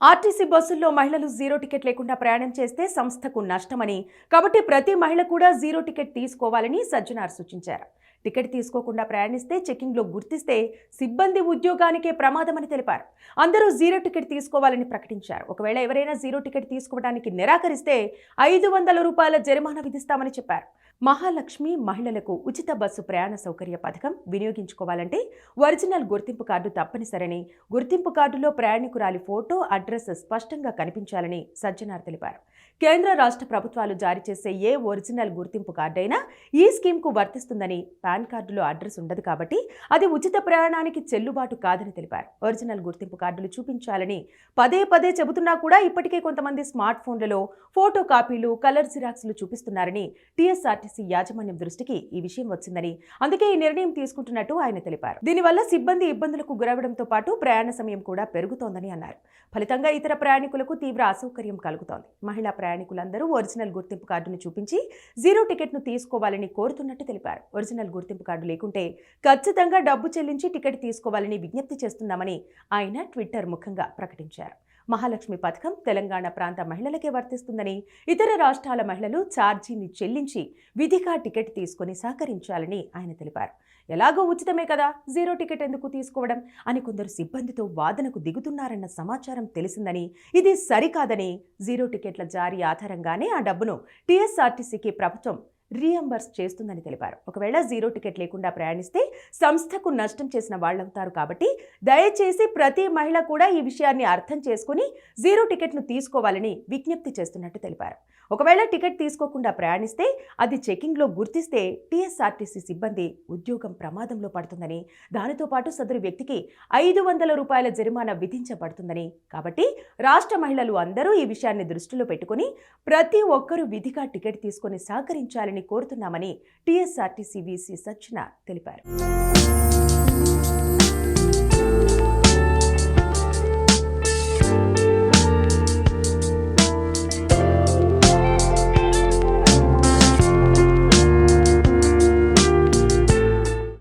RTC బస్సుల్లో మహిళలు zero ticket లేకుండా ప్రయాణం చేస్తే సంస్థకు నష్టమని. కాబట్టి ప్రతి మహిళ కూడా జీరో టికెట్ తీసుకోవాలని సజ్జనార్ సూచించారు. టికెట్ తీసుకోకుండా ప్రయాణిస్తే చెకింగ్లో గుర్తిస్తే సిబ్బంది ఉద్యోగానికే ప్రమాదమని తెలిపారు. అందరూ జీరో టికెట్ తీసుకోవాలని ప్రకటించారు. ఒకవేళ ఎవరైనా జీరో టికెట్ తీసుకోవడానికి నిరాకరిస్తే ఐదు వందల రూపాయల జరిమానా విధిస్తామని చెప్పారు. మహాలక్ష్మి మహిళలకు ఉచిత బస్సు ప్రయాణ సౌకర్య పథకం వినియోగించుకోవాలంటే ఒరిజినల్ గుర్తింపు కార్డు తప్పనిసరని గుర్తింపు కార్డులో ప్రయాణికురాలి ఫోటో అడ్రస్ స్పష్టంగా కనిపించాలని సజ్జనార్ తెలిపారు. కేంద్ర రాష్ట్ర ప్రభుత్వాలు జారీ చేసే ఏ ఒరిజినల్ గుర్తింపు కార్డు అయినా ఈ స్కీమ్కు వర్తిస్తుందని పాన్ కార్డులో అడ్రస్ ఉండదు కాబట్టి అది ఉచిత ప్రయాణానికి చెల్లుబాటు కాదని తెలిపారు. ఒరిజినల్ గుర్తింపు కార్డులు చూపించాలని పదే పదే చెబుతున్నా కూడా ఇప్పటికే కొంతమంది స్మార్ట్ ఫోన్లలో ఫోటో కాపీలు కలర్ జిరాక్స్లు చూపిస్తున్నారని టీఎస్ఆర్టీసీ యాజమాన్యం దృష్టికి ఈ విషయం వచ్చిందని అందుకే ఈ నిర్ణయం తీసుకుంటున్నట్టు ఆయన తెలిపారు. దీనివల్ల సిబ్బంది ఇబ్బందులకు గురవడంతో పాటు ప్రయాణ సమయం కూడా పెరుగుతోందని అన్నారు. ఫలితంగా ఇతర ప్రయాణికులకు తీవ్ర అసౌకర్యం కలుగుతోంది. మహిళా ప్రయాణికులందరూ ఒరిజినల్ గుర్తింపు కార్డును చూపించి జీరో టికెట్ను తీసుకోవాలని కోరుతున్నట్టు తెలిపారు. ఒరిజినల్ గుర్తింపు కార్డు లేకుంటే ఖచ్చితంగా డబ్బు చెల్లించి టికెట్ తీసుకోవాలని విజ్ఞప్తి చేస్తున్నామని ఆయన ట్విట్టర్ ముఖంగా ప్రకటించారు. మహాలక్ష్మి పథకం తెలంగాణ ప్రాంత మహిళలకే వర్తిస్తుందని ఇతర రాష్ట్రాల మహిళలు ఛార్జీని చెల్లించి విధిగా టికెట్ తీసుకొని సహకరించాలని ఆయన తెలిపారు. ఎలాగో ఉచితమే కదా జీరో టికెట్ ఎందుకు తీసుకోవడం అని కొందరు సిబ్బందితో వాదనకు దిగుతున్నారన్న సమాచారం తెలిసిందని ఇది సరికాదని జీరో టికెట్ల జారీ ఆధారంగానే ఆ డబ్బును టీఎస్ఆర్టీసీకి ప్రభుత్వం రీఎంబర్స్ చేస్తుందని తెలిపారు. ఒకవేళ జీరో టికెట్ లేకుండా ప్రయాణిస్తే సంస్థకు నష్టం చేసిన వాళ్ళవుతారు కాబట్టి దయచేసి ప్రతి మహిళ కూడా ఈ విషయాన్ని అర్థం చేసుకుని జీరో టికెట్ను తీసుకోవాలని విజ్ఞప్తి చేస్తున్నట్టు తెలిపారు. ఒకవేళ టికెట్ తీసుకోకుండా ప్రయాణిస్తే అది చెకింగ్లో గుర్తిస్తే టీఎస్ఆర్టీసీ సిబ్బంది ఉద్యోగం ప్రమాదంలో పడుతుందని దానితో పాటు సదరు వ్యక్తికి ఐదు వందల రూపాయల జరిమానా విధించబడుతుందని. కాబట్టి రాష్ట్ర మహిళలు అందరూ ఈ విషయాన్ని దృష్టిలో పెట్టుకుని ప్రతి ఒక్కరూ విధిగా టికెట్ తీసుకొని సహకరించాలని కోరుతున్నామని టీఎస్ఆర్టీసీ వీసీ సజ్జన తెలిపారు.